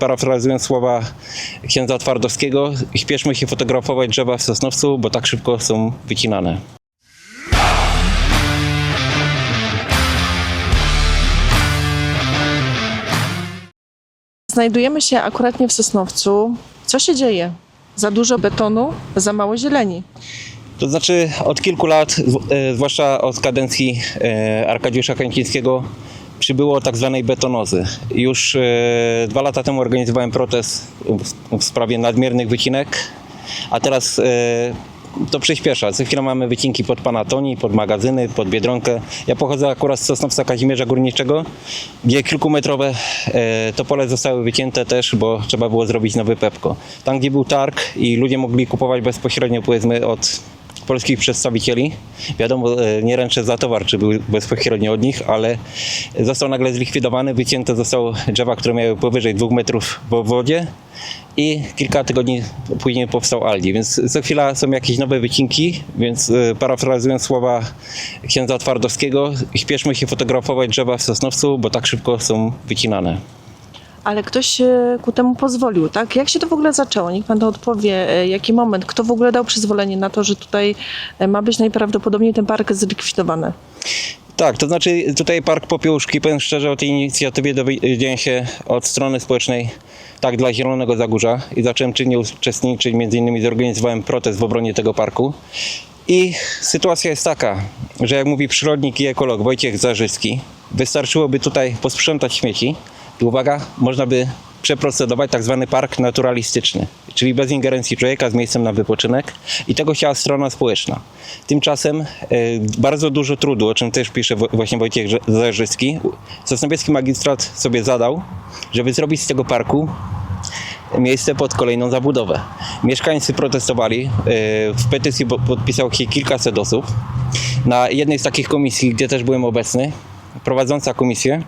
Parafrazując słowa księdza Twardowskiego, śpieszmy się fotografować drzewa w Sosnowcu, bo tak szybko są wycinane. Znajdujemy się akuratnie w Sosnowcu. Co się dzieje? Za dużo betonu, za mało zieleni. To znaczy od kilku lat, e, zwłaszcza od kadencji e, Arkadiusza Kęcińskiego, przybyło tak zwanej betonozy. Już e, dwa lata temu organizowałem protest w, sprawie nadmiernych wycinek, a teraz e, to przyspiesza. Co chwilę mamy wycinki pod Panatoni, pod magazyny, pod Biedronkę. Ja pochodzę akurat z Sosnowca Kazimierza Górniczego, gdzie kilkumetrowe e, topole zostały wycięte też, bo trzeba było zrobić nowy Pepko. Tam, gdzie był targ i ludzie mogli kupować bezpośrednio, powiedzmy, od polskich przedstawicieli. Wiadomo, e, nie ręczę za towar, czy był bezpośrednio od nich, ale został nagle zlikwidowany. Wycięte zostały drzewa, które miały powyżej dwóch metrów w wodzie i kilka tygodni później powstał Aldi, więc co chwila są jakieś nowe wycinki, więc e, parafrazując słowa księdza Twardowskiego, śpieszmy się fotografować drzewa w Sosnowcu, bo tak szybko są wycinane. Ale ktoś ku temu pozwolił, tak? Jak się to w ogóle zaczęło? Niech pan to odpowie. E, Jaki moment? Kto w ogóle dał przyzwolenie na to, że tutaj e, ma być najprawdopodobniej ten park zlikwidowany? Tak, to znaczy tutaj Park Popiełuszki, powiem szczerze, o tej inicjatywie dowiedziałem się od strony społecznej tak dla Zielonego Zagórza i zacząłem czynnie uczestniczyć, między innymi zorganizowałem protest w obronie tego parku. I sytuacja jest taka, że jak mówi przyrodnik i ekolog Wojciech Zarzycki, wystarczyłoby tutaj posprzątać śmieci i uwaga, można by przeprocedować tak zwany park naturalistyczny, czyli bez ingerencji człowieka z miejscem na wypoczynek i tego chciała strona społeczna. Tymczasem e, bardzo dużo trudu, o czym też pisze właśnie Wojciech Zarzycki, Sosnowiecki magistrat sobie zadał, żeby zrobić z tego parku miejsce pod kolejną zabudowę. Mieszkańcy protestowali, e, w petycji po- podpisało się kilkaset osób. Na jednej z takich komisji, gdzie też byłem obecny, prowadząca komisję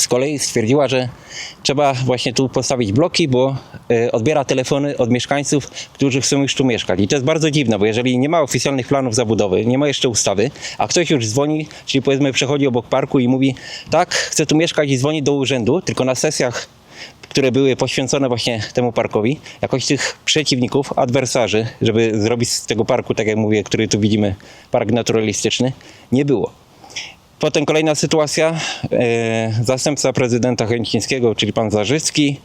z kolei stwierdziła, że trzeba właśnie tu postawić bloki, bo e, odbiera telefony od mieszkańców, którzy chcą już tu mieszkać. I to jest bardzo dziwne, bo jeżeli nie ma oficjalnych planów zabudowy, nie ma jeszcze ustawy, a ktoś już dzwoni, czyli powiedzmy przechodzi obok parku i mówi, tak, chcę tu mieszkać i dzwoni do urzędu, tylko na sesjach które były poświęcone właśnie temu parkowi, jakoś tych przeciwników, adwersarzy, żeby zrobić z tego parku, tak jak mówię, który tu widzimy, park naturalistyczny, nie było. Potem kolejna sytuacja. E, zastępca prezydenta Chęcińskiego, czyli pan Zarzycki,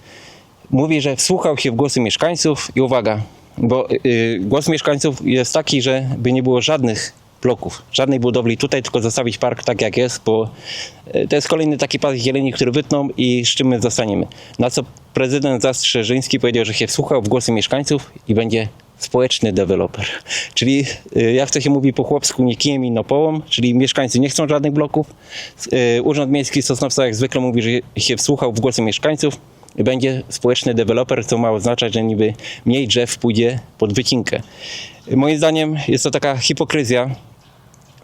mówi, że wsłuchał się w głosy mieszkańców i uwaga, bo y, głos mieszkańców jest taki, że by nie było żadnych bloków, żadnej budowli tutaj, tylko zostawić park tak jak jest, bo y, to jest kolejny taki pas zieleni, który wytną i z czym my zostaniemy. Na co prezydent Zastrzeżyński powiedział, że się wsłuchał w głosy mieszkańców i będzie społeczny deweloper. Czyli y, jak to się mówi po chłopsku, nie kijem i nopołom, czyli mieszkańcy nie chcą żadnych bloków. Y, Urząd Miejski Sosnowca jak zwykle mówi, że się wsłuchał w głosy mieszkańców i będzie społeczny deweloper, co ma oznaczać, że niby mniej drzew pójdzie pod wycinkę. Moim zdaniem jest to taka hipokryzja,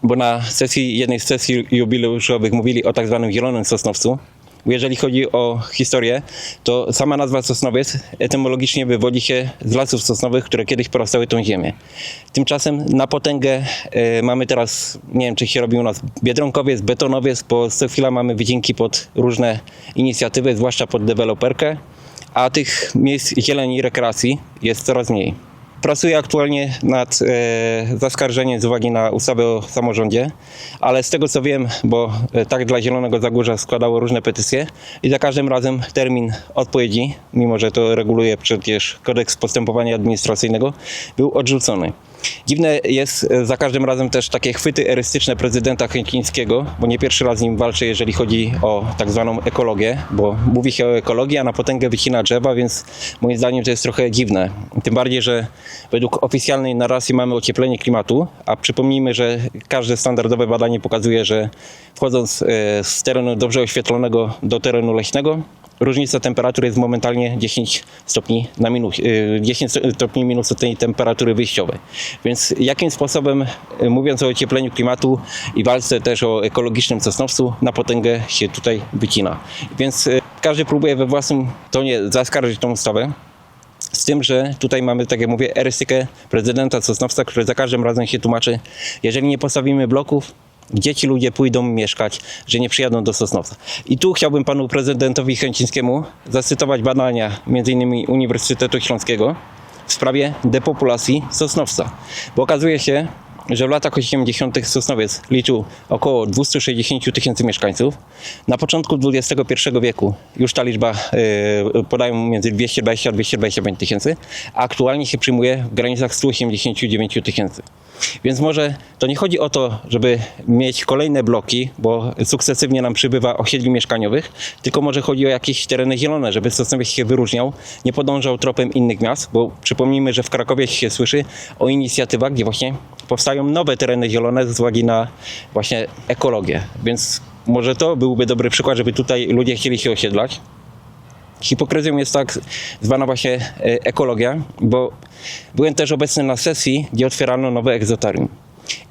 bo na sesji, jednej z sesji jubileuszowych mówili o tak zwanym zielonym Sosnowcu. Jeżeli chodzi o historię, to sama nazwa Sosnowiec etymologicznie wywodzi się z lasów sosnowych, które kiedyś porastały tą ziemię. Tymczasem na potęgę e, mamy teraz, nie wiem czy się robi u nas Biedronkowiec, Betonowiec, bo co chwila mamy wycinki pod różne inicjatywy, zwłaszcza pod deweloperkę, a tych miejsc zieleni i rekreacji jest coraz mniej. Pracuję aktualnie nad e, zaskarżeniem z uwagi na ustawę o samorządzie, ale z tego co wiem, bo e, tak dla Zielonego Zagórza składało różne petycje i za każdym razem termin odpowiedzi, mimo że to reguluje przecież kodeks postępowania administracyjnego, był odrzucony. Dziwne jest e, za każdym razem też takie chwyty erystyczne prezydenta Chęcińskiego, bo nie pierwszy raz z nim walczę, jeżeli chodzi o tak zwaną ekologię, bo mówi się o ekologii, a na potęgę wycina drzewa, więc moim zdaniem to jest trochę dziwne. Tym bardziej, że według oficjalnej narracji mamy ocieplenie klimatu, a przypomnijmy, że każde standardowe badanie pokazuje, że wchodząc e, z terenu dobrze oświetlonego do terenu leśnego, różnica temperatury jest momentalnie 10 stopni na minus, y, 10 stopni minusu tej temperatury wyjściowej. Więc jakim sposobem, y, mówiąc o ociepleniu klimatu i walce też o ekologicznym Sosnowcu, na potęgę się tutaj wycina. Więc y, każdy próbuje we własnym tonie zaskarżyć tą ustawę. Z tym, że tutaj mamy, tak jak mówię, erystykę prezydenta Sosnowca, który za każdym razem się tłumaczy, jeżeli nie postawimy bloków, gdzie ci ludzie pójdą mieszkać, że nie przyjadą do Sosnowca. I tu chciałbym panu prezydentowi Chęcińskiemu zacytować badania m.in. Uniwersytetu Śląskiego w sprawie depopulacji Sosnowca. Bo okazuje się, że w latach 80. Sosnowiec liczył około 260 tysięcy mieszkańców. Na początku XXI wieku już ta liczba yy, podają między 220 a 225 tysięcy, a aktualnie się przyjmuje w granicach 189 tysięcy. Więc może to nie chodzi o to, żeby mieć kolejne bloki, bo sukcesywnie nam przybywa osiedli mieszkaniowych, tylko może chodzi o jakieś tereny zielone, żeby Sosnowiec się wyróżniał, nie podążał tropem innych miast, bo przypomnijmy, że w Krakowie się słyszy o inicjatywach, gdzie właśnie powstają nowe tereny zielone z uwagi na właśnie ekologię. Więc może to byłby dobry przykład, żeby tutaj ludzie chcieli się osiedlać. Hipokryzją jest tak zwana właśnie e, ekologia, bo byłem też obecny na sesji, gdzie otwierano nowe egzotarium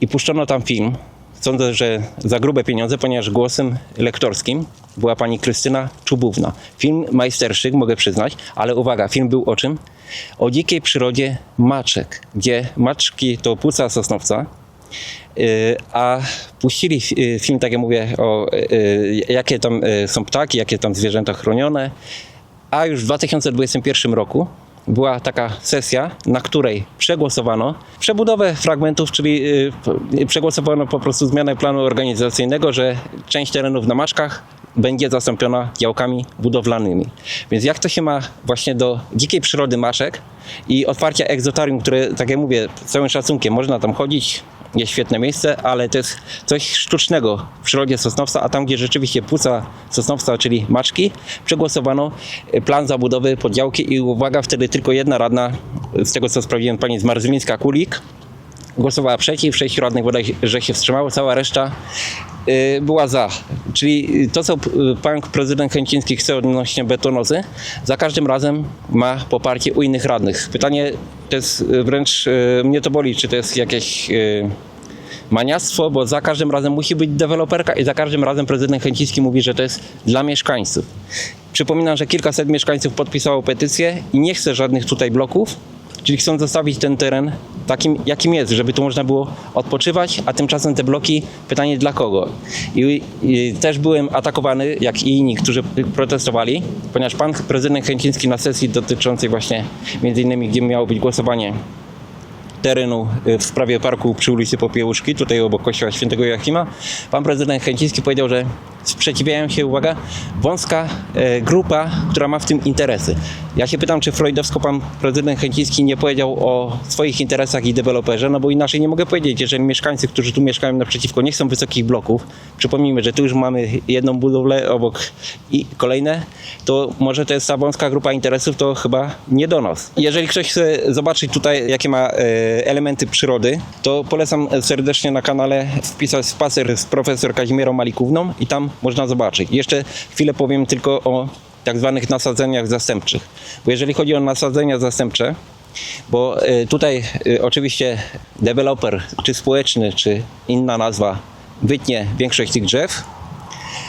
i puszczono tam film. Sądzę, że za grube pieniądze, ponieważ głosem lektorskim była pani Krystyna Czubówna. Film majsterszyk, mogę przyznać, ale uwaga, film był o czym? O dzikiej przyrodzie maczek, gdzie maczki to płuca sosnowca, Y, a puścili y, film, tak jak mówię, o jakie tam są ptaki, jakie tam zwierzęta chronione, a już w 2021 roku była taka sesja, na której przegłosowano przebudowę fragmentów, czyli y, przegłosowano po prostu zmianę planu organizacyjnego, że część terenów na Maczkach będzie zastąpiona działkami budowlanymi. Więc jak to się ma właśnie do dzikiej przyrody Maszek i otwarcia egzotarium, które, tak jak mówię, całym szacunkiem można tam chodzić, jest świetne miejsce, ale to jest coś sztucznego w przyrodzie Sosnowca, a tam, gdzie rzeczywiście płuca Sosnowca, czyli maczki, przegłosowano y, plan zabudowy poddziałki i uwaga, wtedy tylko jedna radna, z tego co sprawdziłem, pani z Marzylińska-Kulik, głosowała przeciw, sześć radnych bodajże się wstrzymało, cała reszta była za. Czyli to, co y, pan prezydent Chęciński chce odnośnie betonozy, za każdym razem ma poparcie u innych radnych. Pytanie to jest y, wręcz, y, mnie to boli, czy to jest jakieś y, maniactwo, bo za każdym razem musi być deweloperka i za każdym razem prezydent Chęciński mówi, że to jest dla mieszkańców. Przypominam, że kilkaset mieszkańców podpisało petycję i nie chce żadnych tutaj bloków, czyli chcą zostawić ten teren takim, jakim jest, żeby tu można było odpoczywać, a tymczasem te bloki, pytanie dla kogo? I, i też byłem atakowany, jak i inni, którzy protestowali, ponieważ pan prezydent Chęciński na sesji dotyczącej właśnie między innymi, gdzie miało być głosowanie terenu y, w sprawie parku przy ulicy Popiełuszki, tutaj obok kościoła świętego Joachima, pan prezydent Chęciński powiedział, że sprzeciwiają się, uwaga, wąska e, grupa, która ma w tym interesy. Ja się pytam, czy freudowsko pan prezydent Chęciński nie powiedział o swoich interesach i deweloperze, no bo inaczej nie mogę powiedzieć, jeżeli mieszkańcy, którzy tu mieszkają naprzeciwko, nie chcą wysokich bloków, przypomnijmy, że tu już mamy jedną budowlę obok i kolejne, to może to jest ta wąska grupa interesów, to chyba nie do nas. Jeżeli ktoś chce zobaczyć tutaj, jakie ma e, elementy przyrody, to polecam serdecznie na kanale wpisać spacer z profesor Kazimierą Malikówną i tam można zobaczyć. Jeszcze chwilę powiem tylko o tak zwanych nasadzeniach zastępczych. Bo jeżeli chodzi o nasadzenia zastępcze, bo e, tutaj e, oczywiście deweloper, czy społeczny, czy inna nazwa, wytnie większość tych drzew,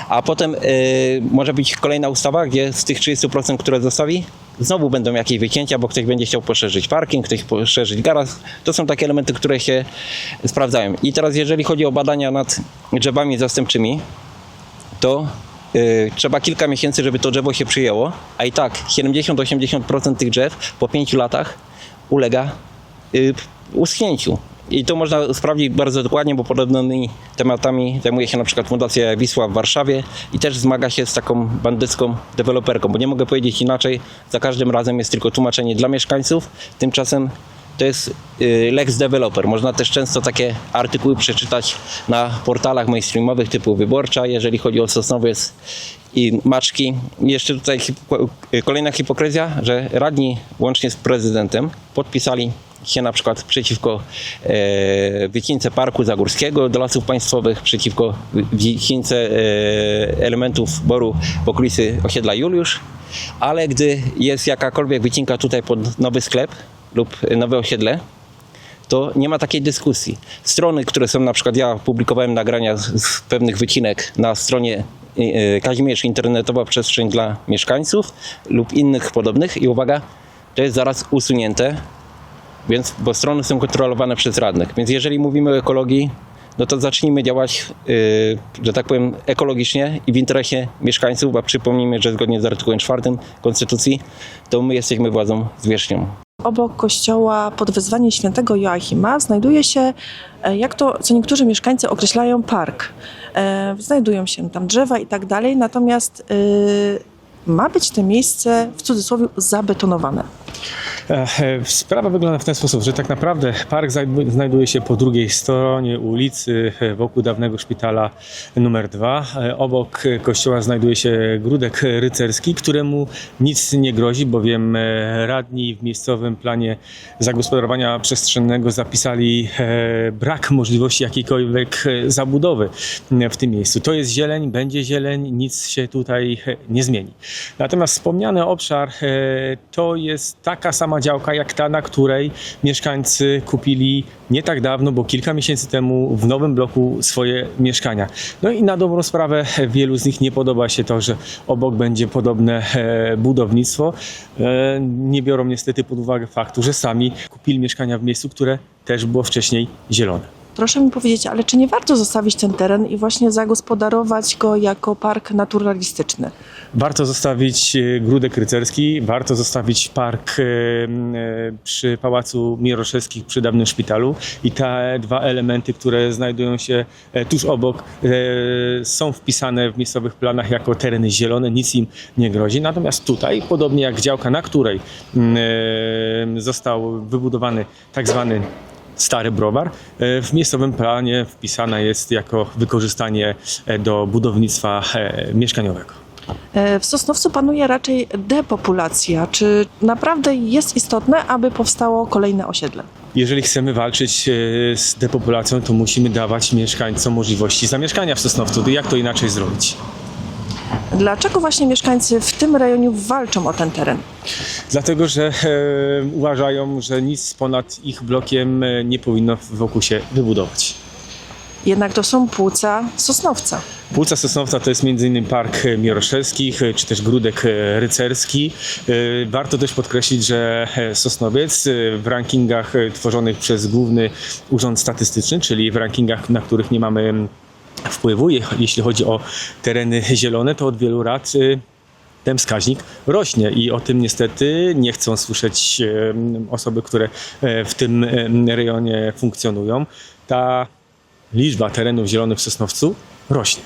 a potem y, może być kolejna ustawa, gdzie z tych 30%, które zostawi, znowu będą jakieś wycięcia, bo ktoś będzie chciał poszerzyć parking, ktoś poszerzyć garaż. To są takie elementy, które się sprawdzają. I teraz jeżeli chodzi o badania nad drzewami zastępczymi, to y, trzeba kilka miesięcy, żeby to drzewo się przyjęło, a i tak 70-80% tych drzew po 5 latach ulega y, uschnięciu. I to można sprawdzić bardzo dokładnie, bo podobnymi tematami zajmuje się na przykład Fundacja Wisła w Warszawie i też zmaga się z taką bandycką deweloperką, bo nie mogę powiedzieć inaczej, za każdym razem jest tylko tłumaczenie dla mieszkańców, tymczasem to jest y, Lex Developer. Można też często takie artykuły przeczytać na portalach mainstreamowych typu Wyborcza, jeżeli chodzi o Sosnowiec i Maczki. Jeszcze tutaj y, kolejna hipokryzja, że radni łącznie z prezydentem podpisali się na przykład przeciwko e, wycince Parku Zagórskiego do Lasów Państwowych, przeciwko wy- wycince e, elementów boru w okolicy osiedla Juliusz, ale gdy jest jakakolwiek wycinka tutaj pod nowy sklep lub nowe osiedle, to nie ma takiej dyskusji. Strony, które są na przykład, ja publikowałem nagrania z, z pewnych wycinek na stronie e, Kazimierz Internetowa Przestrzeń dla Mieszkańców lub innych podobnych i uwaga, to jest zaraz usunięte, więc, bo strony są kontrolowane przez radnych. Więc jeżeli mówimy o ekologii, no to zacznijmy działać, y, że tak powiem, ekologicznie i w interesie mieszkańców, a przypomnijmy, że zgodnie z artykułem 4 Konstytucji, to my jesteśmy władzą zwierzchnią. Obok kościoła pod wezwaniem świętego Joachima znajduje się, e, jak to co niektórzy mieszkańcy określają, park. E, Znajdują się tam drzewa i tak dalej, natomiast e, ma być to miejsce w cudzysłowie zabetonowane. E, Sprawa wygląda w ten sposób, że tak naprawdę park znajdu- znajduje się po drugiej stronie ulicy, e, wokół dawnego szpitala numer 2. Obok e, kościoła znajduje się grudek rycerski, któremu nic nie grozi, bowiem radni w miejscowym planie zagospodarowania przestrzennego zapisali brak możliwości jakiejkolwiek zabudowy w tym miejscu. To jest zieleń, będzie zieleń, nic się tutaj nie zmieni. Natomiast wspomniany obszar to jest taka sama działka jak ta, na której mieszkańcy kupili nie tak dawno, bo kilka miesięcy temu w nowym bloku swoje mieszkania. No i na dobrą sprawę wielu z nich nie podoba się to, że obok będzie podobne e, budownictwo. E, Nie biorą niestety pod uwagę faktu, że sami kupili mieszkania w miejscu, które też było wcześniej zielone. Proszę mi powiedzieć, ale czy nie warto zostawić ten teren i właśnie zagospodarować go jako park naturalistyczny? Warto zostawić e, Grudek Rycerski, warto zostawić park e, e, przy Pałacu Mieroszewskich przy dawnym szpitalu i te dwa elementy, które znajdują się tuż obok, są wpisane w miejscowych planach jako tereny zielone, nic im nie grozi. Natomiast tutaj, podobnie jak działka, na której został wybudowany tak zwany Stary Browar. E, W miejscowym planie wpisana jest jako wykorzystanie e, do budownictwa e, mieszkaniowego. W Sosnowcu panuje raczej depopulacja. Czy naprawdę jest istotne, aby powstało kolejne osiedle? Jeżeli chcemy walczyć z depopulacją, to musimy dawać mieszkańcom możliwości zamieszkania w Sosnowcu. Jak to inaczej zrobić? Dlaczego właśnie mieszkańcy w tym rejonie walczą o ten teren? Dlatego, że e, uważają, że nic ponad ich blokiem e, nie powinno wokół się wybudować. Jednak to są płuca Sosnowca. Płuca Sosnowca to jest m.in. Park Mieroszewskich, e, czy też Grudek e, Rycerski. Warto też podkreślić, że Sosnowiec w rankingach tworzonych przez Główny Urząd Statystyczny, czyli w rankingach, na których nie mamy wpływu, je- jeśli chodzi o tereny zielone, to od wielu lat e, ten wskaźnik rośnie i o tym niestety nie chcą słyszeć em, osoby, które e, w tym rejonie funkcjonują. Ta liczba terenów zielonych w Sosnowcu rośnie.